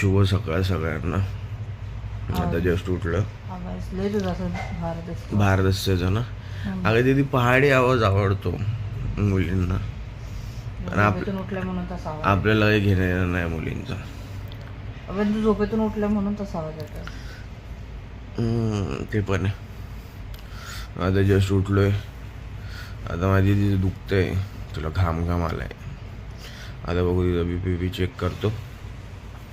शुभ सकाळ सगळ्यांना. आता जस्ट उठलं. भारदस्याचा ना. अगं दीदी पहाडी आवाज आवडतो मुलींना. पण आपल्याला काही घेणं देणं नाही मुलींचा. तू झोपेतून उठल्या म्हणून तसा आवाज येतो. हम्म, ते पण आहे. आता जस्ट उठलोय. आता माझी तिथे दुखतंय. तुला घाम घाम आलाय. आता बघू तिथं बी पी पी चेक करतो.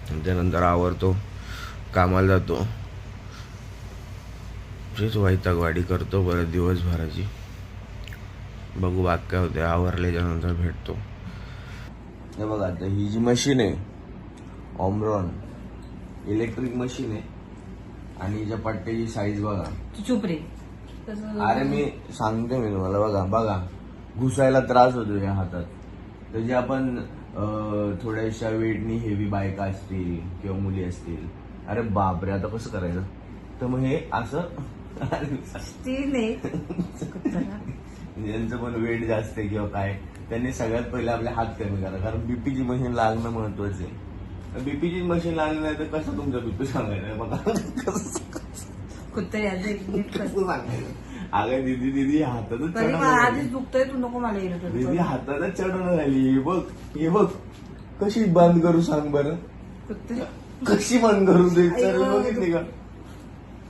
त्यानंतर आवरतो कामाला जातो. तेच वैतागवाडी करतो परत दिवसभराची. बघू बाग काय होते आवरल्याच्या नंतर भेटतो. हे बघा आता ही जी मशीन आहे ऑमरॉन इलेक्ट्रिक मशीन आहे. आणि हिच्या पट्ट्याची साईज बघा. तू चुप रे तसं अरे मी सांगते मी तुम्हाला बघा बघा. घुसायला त्रास होतो या हातात. तर जे आपण थोड्याशा वेटनी हेवी बायका असतील किंवा मुली असतील. अरे बापरे आता कसं करायचं? तर मग हे असं. ज्यांचं पण वेट जास्त आहे किंवा काय? त्यांनी सगळ्यात पहिले आपले हात कमी करा. कारण बीपीची मशीन लागणं महत्वाचं आहे. बीपीची मशीन लागली नाही तर कसं तुमचं बीपी सांगायचं? कर. कसं सांगायचं? अगं दिदी दिदी तरी मला झाली. आधीच दुखतोय तू नको मला इरिटेट दिदी हातातच चढवणं झाली. हे बघ हे बघ. कशी बंद करू सांग बरं? कुत्रे. कशी बंद करू दे. बघितली का?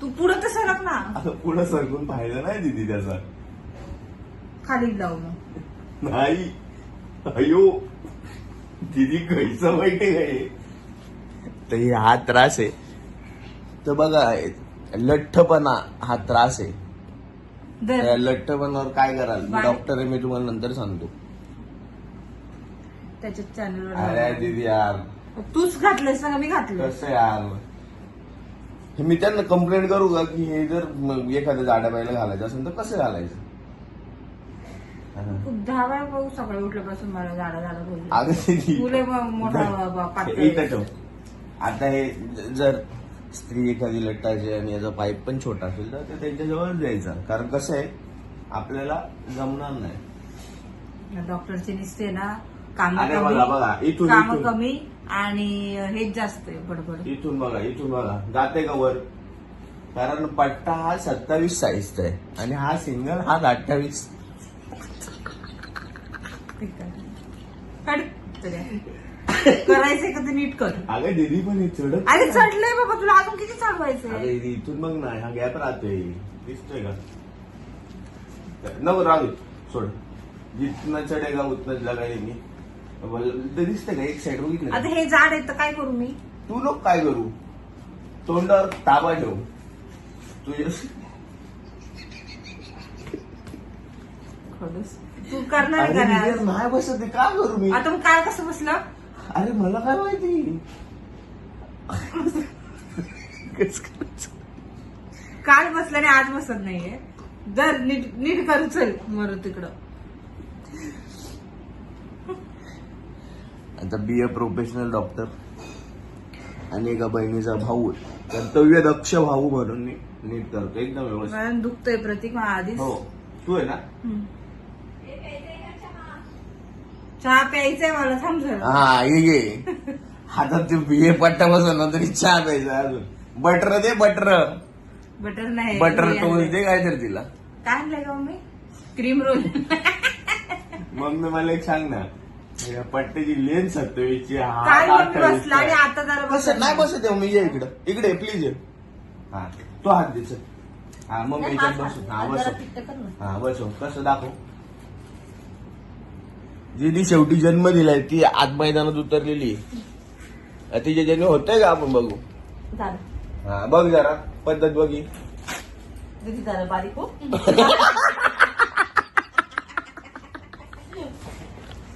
तू पुढं तर सरक ना. आता पुढं सरकून पाहिलं नाही दिदी त्याचा. खाली मग. नाही. अयो. दिदी कैसा वाईट आहे काय तर हे हा त्रास आहे. तर बघा लठ्ठपणा हा त्रास आहे. दर. त्या लठ्ठपणावर काय कराल? मी. डॉक्टर आहे मी तुम्हाला नंतर सांगतो. त्याच्या अरे चॅनलवर दिदी यार. तूच घातलंयस ना का मी घातलं कसं यार? हे मी त्यांना कंप्लेंट करू का की हे जर म- एखाद्या जाड्या बाईला घालायचं असेल तर कसं घालायचं? दहा वेळा पाहू सकाळी उठल्यापासून मला झाडा झाडा बोलले अगं दिदी. मुले मग मोठा बाबा पातळ इथं ठेव. आता हे ज- जर स्त्री एखादी लट्टाची आणि याचा पाईप पण छोटा असेल तर ते त्यांच्याजवळ द्यायचा कारण कसं आहे आपल्याला जमणार नाही. डॉक्टरचे निसते ना काम अरे बघा बघा इथून काम इथून. कमी आणि हेच जास्त आहे बडबड. इथून बघा इथून बघा. जाते का वर? कारण पट्टा हा सत्तावीस साईजचा आहे आणि हा सिंगल हा अठ्ठावीस. ठीक आहे. काढ. करायचंय का ते नीट कर. अगं दिदी पण हे चढत अरे चढलंय बाबा तुला अजून किती अरे इथे इथून बघ ना हा गॅप राहतोय. दिसतोय का? नको राहू दे. सोड. जिथनं चढेगा उतनच लगायला मी. ते दिसतंय का? एक साईड बघितलं आता का? हे झाड आहे तर काय करू मी? तू लोक काय करू? तोंडावर ताबा ठेव. तुझ्या. तू करणार का मी नाही? नाही बसत आहे, काय करू मी? आता मग काय कसं बसलं? अरे मला काय माहिती? काल बसलं आणि आज बसत नाहीये. जर नीट नीट करू चल मरू तिकडं. आता बी ए प्रोफेशनल डॉक्टर आणि एका बहिणीचा भाऊ. कर्तव्य दक्ष भाऊ म्हणून मी नीट करतो. एकदम व्यवस्थित. मला दुखतंय प्रतीक आधीच. हो. तू आहे ना. चहा प्यायचंय मला थांब जरा. हा ये ये. हातात ते बी ए पट्टा बसवला ना तरी चहा प्यायचा अजून. बटर दे बटर बटर नाही बटर हे टोस्ट आणलंय. दे काय तर तिला. काय आणलंय का मम्मी? क्रीम रोल मग मला एक सांग ना. या पट्ट्याची लेन सत्तावीसची काय मम्मी बसला आणि आता जरा कसं बसला. नाही बसत आहे मी ये इकडं. इकडे प्लीज ये. हा तो हात दे चल. हा मग मी याच्यात बसू. हा बसू. हा बसव कसं दाखव. जिने शेवटी जन्म दिलाय ती आत मैदानात उतरलेली आहे. तिचे जन्म होतंय का आपण बघू? झालं. हा बघ जरा पद्धत बघी. झालं बारीक हो.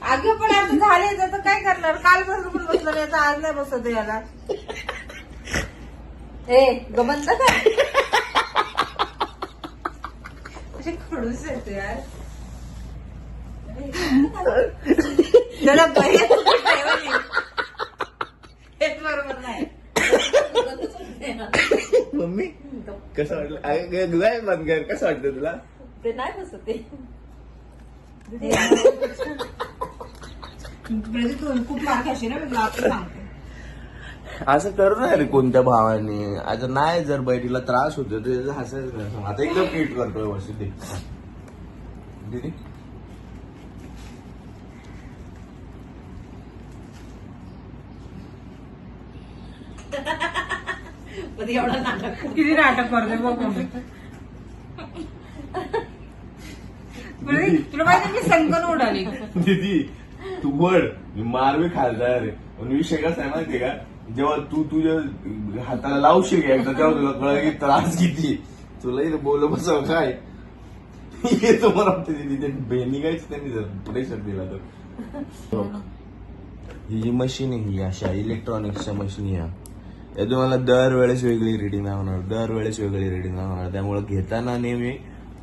अगं पण आता झाले तर काय करणार? कालपासून पण बसलं आता आज नाही बसत आहे याला. ए गमत का? खडूस येतो यार. त्याला? हेच बरोबर नाही. मम्मी कसं वाटलं? अरे, बंद कर. कसं वाटतं तुला? ते नाही बसत ते. खूप मार खाशी ना मी तुला आता सांगते. असं करू नाही रे कोणत्या भावाने. आता नाही जर बहिणीला त्रास होतो तर हसायचं नाही. आता एकदम नीट करतोय व्यवस्थित दे. दीदी एवढा नाटक किती नाटक करते बघ. तुला माहिती मी संकन उडाली. दीदी तू वड मी मार मी खालता रे. पण विषय कसा आहे माहितीये का? जेव्हा तू तुझ्या हाताला लावशील का एकदा तेव्हा तुला कळ की त्रास किती तुला इथे बोल बसव काय? येतो मला वाटतं दीदी ते बेनी काहीच त्यांनी जर प्रेशर दिला तर. ही जी मशीन आहे ही अशा इलेक्ट्रॉनिक्सच्या मशीन या या तुम्हाला दरवेळेस वेगळी रिडिंग होणार दरवेळेस वेगळी रिडिंग होणार त्यामुळे घेताना नेहमी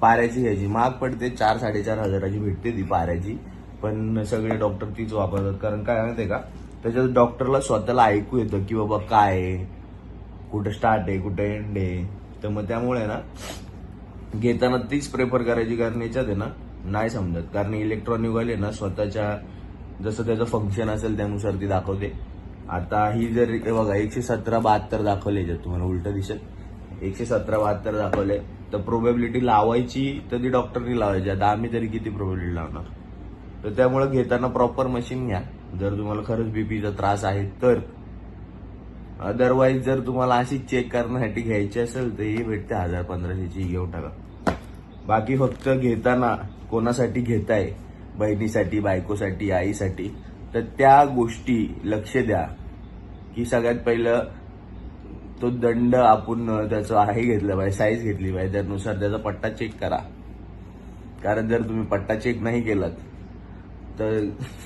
पाऱ्याची घ्यायची महाग पडते चार साडेचार हजाराची भेटते ती पाऱ्याची पण सगळे डॉक्टर तीच वापरतात. कारण काय माहितीये का? त्याच्यात डॉक्टरला स्वतःला ऐकू येतं की बाबा काय आहे? कुठं स्टार्ट आहे कुठं एंड आहे? तर मग त्यामुळे ना घेताना तीच प्रेफर करायची. कारण याच्यात आहे ना नाही समजत. कारण इलेक्ट्रॉनिक वाले ना स्वतःच्या जसं त्याचं फंक्शन असेल त्यानुसार ती दाखवते. आता ही जर बघा एकशे सतरा बहात्तर दाखवले जर तुम्हाला उलट दिसत एकशे सतरा बहात्तर दाखवले. तर प्रोबेबिलिटी लावायची तर ती डॉक्टरनी लावायची. आता आम्ही तरी किती प्रोबेबिलिटी लावणार? तर त्यामुळे घेताना प्रॉपर मशीन घ्या. जर तुम्हाला खरंच बीपीचा त्रास आहे तर. अदरवाईज जर तुम्हाला अशी चेक करण्यासाठी घ्यायची असेल तर ही भेटते हजार पंधराशेची घेऊन टाका. बाकी फक्त घेताना कोणासाठी घेताय? बहिणीसाठी बायकोसाठी आईसाठी. तर त्या गोष्टी लक्ष द्या. की सगळ्यात पहिलं तो दंड आपण त्याचं आहे घेतलं पाहिजे साईज घेतली पाहिजे. त्यानुसार त्याचा पट्टा चेक करा. कारण जर तुम्ही पट्टा चेक नाही केलात तर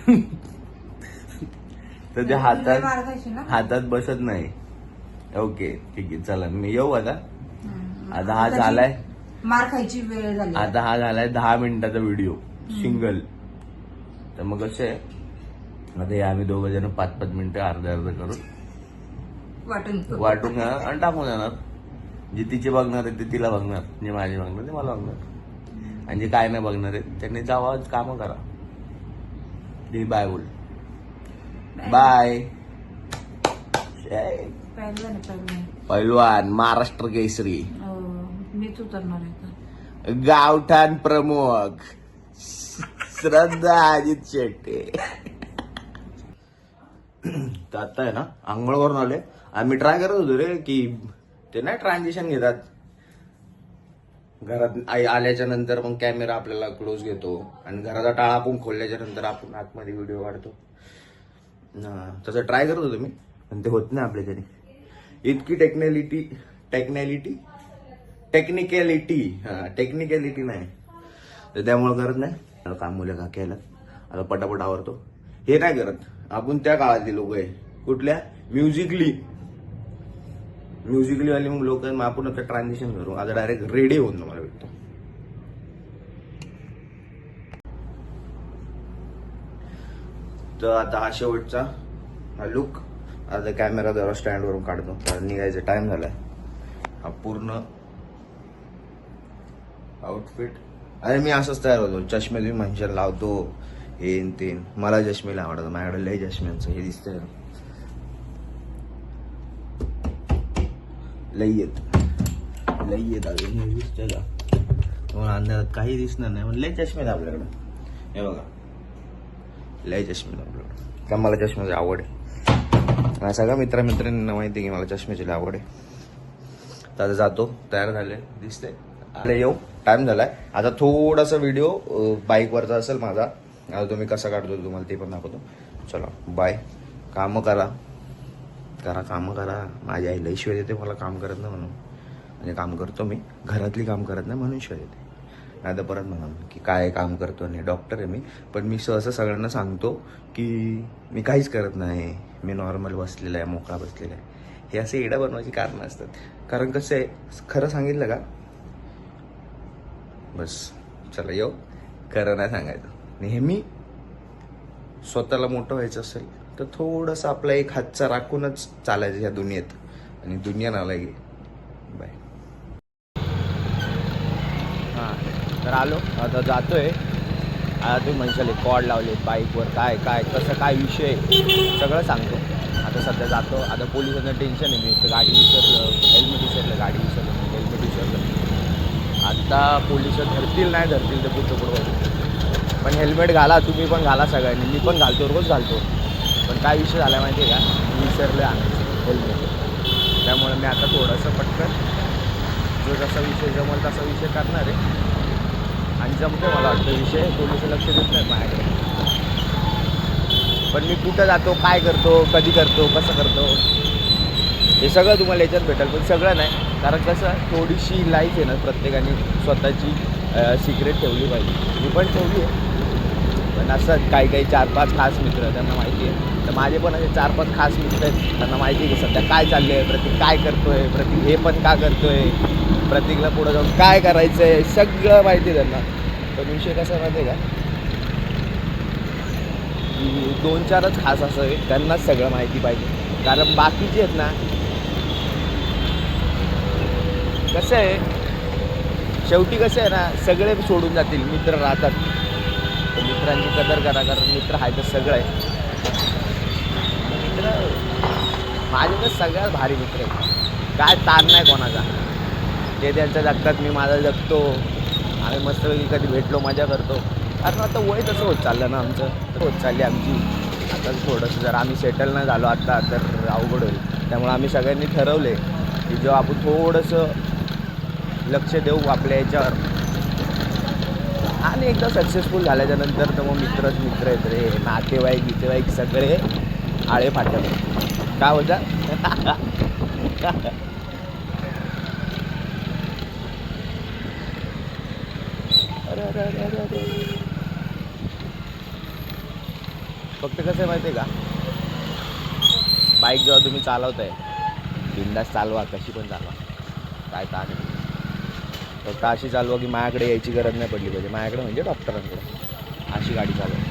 तर ते हातात हातात बसत नाही. ओके ठीक आहे. चला मी येऊ आता. आता हा झालाय. मार खायची वेळ झाली. आता हा झालाय दहा मिनिटाचा व्हिडिओ सिंगल. तर मग कसं? आहे आता हे आम्ही दोघं जण पाच पाच मिनिटं अर्धा अर्धा करून वाटून वाटून घेणार आणि टाकून जाणार जे तिचे बघणार आहे ते तिला बघणार जे माझे बघणार ते मला बघणार. आणि जे काय नाही बघणार आहे त्यांनी जावा कामं करा. दे बाय बोल. बाय. पहिलं नाही पहिलं नाही पैलवान महाराष्ट्र केसरी. हो, मीच उतरणार आहे आता. गावठाण प्रमुख श्रद्धा अजित शेट्टे. तर आता आहे ना आंघोळ करून आले आम्ही ट्राय करत होतो रे की ते नाही ट्रान्झिशन घेतात. घरात आई आल्याच्यानंतर मग कॅमेरा आपल्याला क्लोज घेतो आणि घराचा टाळा आपण खोलल्याच्या नंतर आपण आतमध्ये व्हिडिओ काढतो. तसं ट्राय करत होतो मी. पण ते होत नाही आपल्याच्याने इतकी टेक्नॅलिटी टेक्नॅलिटी टेक्निकॅलिटी हा टेक्निकॅलिटी नाही. तर त्यामुळे करत नाही. आता काम मुलं का केलं. आता पटापट आवरतो. हे नाही करत. आपण त्या काळातली लोक आहे. कुठल्या? म्युझिकली म्युझिकली वाले लोक लोक मग आपण आता ट्रान्झिशन करू. आता डायरेक्ट रेडी होऊन तुम्हाला भेटतो. तर आता हा शेवटचा हा लुक आता कॅमेरा जरा स्टँडवरून काढतो. कारण निघायचा टाइम झालाय. हा पूर्ण आउटफिट अरे मी असंच तयार होतो. चष्मे तुम्ही म्हणशाल लावतो. हे तेन ते मला चष्मेला आवडतं. माझ्याकडे लय चष्म्यांचं हे दिसतंय. ना. लई येत. लई येत अजून हे दिसतंय का? तुम्हाला अंधारात काही दिसणार नाही पण लय चष्मे आपल्याकडं आपल्याकडे. हे बघा. लय चष्मे आपल्याकडं आपल्याकडे. का मला चष्म्याची आवड आहे? माझ्या सगळ्या मित्रामित्रांना माहिती आहे की मला चष्म्याची आवड आहे. तर आता जातो. तयार झाले. दिसते अरे येऊ. टाइम झालाय. आता थोडासा व्हिडिओ बाईकवरचा असेल माझा. आता तुम्ही कसा काढतो तुम्हाला ते पण दाखवतो. चला बाय कामं करा. करा कामं करा. माझी आई लई शिवाय देते मला काम करत नाही म्हणून. म्हणजे काम करतो मी घरातली काम करत नाही म्हणून शिव देते. नाही तर परत म्हणून की काय काम करतो नाही डॉक्टर आहे मी. पण मी सहसा सगळ्यांना सांगतो की मी काहीच करत नाही. मी नॉर्मल बसलेला आहे मोकळा बसलेला आहे. हे असे एडा बनवायची कारणं असतात. कारण कसं आहे खरं सांगितलं का? बस. चला येऊ. खरं नाही सांगायचं. नेहमी स्वतःला मोठं व्हायचं असेल तर थोडंसं आपला एक हातचा राखूनच चालायचं ह्या दुनियेत. आणि दुनिया नाला गे बाय. हां तर आलो. आता जातोय. आता तुम्ही म्हणशाल कॉड लावले बाईकवर काय काय कसं काय विषय सगळं सांगतो. आता सध्या जातो. आता पोलिसांना टेन्शन आहे. मी इथं गाडी विसरलं हेल्मेट विसरलं गाडी विसरलं हेल्मेट विसरलं. आता पोलीस धरतील नाही धरतील तर पुढचं पुढं पण हेल्मेट घाला तुम्ही पण घाला सगळ्यांनी. मी पण घालतो रोज घालतो. पण काय विषय झाला माहिती आहे का? मी विसरलं आणायचं हेल्मेट त्यामुळे मी आता थोडंसं पटकन जो जसा विषय जमल तसा विषय करणार आहे. आणि जमतो मला वाटतं विषय. पोलीस लक्ष देत नाही माझ्याकडे. पण मी कुठं जातो काय करतो कधी करतो कसं करतो हे सगळं तुम्हाला याच्यात भेटेल. पण सगळं नाही. कारण कसं थोडीशी लाईफ आहे ना प्रत्येकाने स्वतःची सिक्रेट ठेवली पाहिजे. मी पण ठेवली आहे. पण असं काही काही चार पाच खास मित्र त्यांना माहिती आहे. तर माझे पण असे चार पाच खास मित्र आहेत. त्यांना माहिती आहे की सध्या काय चालले आहे प्रतीक काय करतोय प्रतीक हे पण का करतो आहे प्रतीकला पुढं जाऊन काय करायचं आहे सगळं माहिती आहे त्यांना. पण विषय कसा माहिती आहे का? दोन चारच खास असं आहे त्यांनाच सगळं माहिती पाहिजे. कारण बाकीचे आहेत ना कसं आहे शेवटी कसं आहे ना सगळे सोडून जातील मित्र राहतात. मित्रांची कदर करा कारण मित्र आहे तर सगळं. आहे मित्र माझे तर सगळ्यात भारी मित्र आहे काय ताण नाही कोणाचा. ते त्यांचं जगतात मी माझा जगतो. आम्ही मस्तपैकी कधी भेटलो मजा करतो. कारण आता वय तसं होत चाललं ना आमचं. होत चालली आमची. आता थोडंसं जर आम्ही सेटल नाही झालो आता तर अवघड होईल. त्यामुळे आम्ही सगळ्यांनी ठरवले की जेव्हा आपण थोडंसं लक्ष देऊ आपल्या याच्यावर आणि एकदा सक्सेसफुल झाल्याच्यानंतर तर मग मित्रच मित्र आहेत रे नातेवाईक गितेवाईक सगळे आळे फाटत काय होता अरे अरे फक्त कसं आहे माहिती आहे का? बाईक जेव्हा तुम्ही चालवताय बिंदास चालवा कशी पण चालवा. काय ताण फक्त अशी चालवा की माझ्याकडे यायची गरज नाही पडली पाहिजे? माझ्याकडे म्हणजे डॉक्टरांकडे अशी गाडी चालवा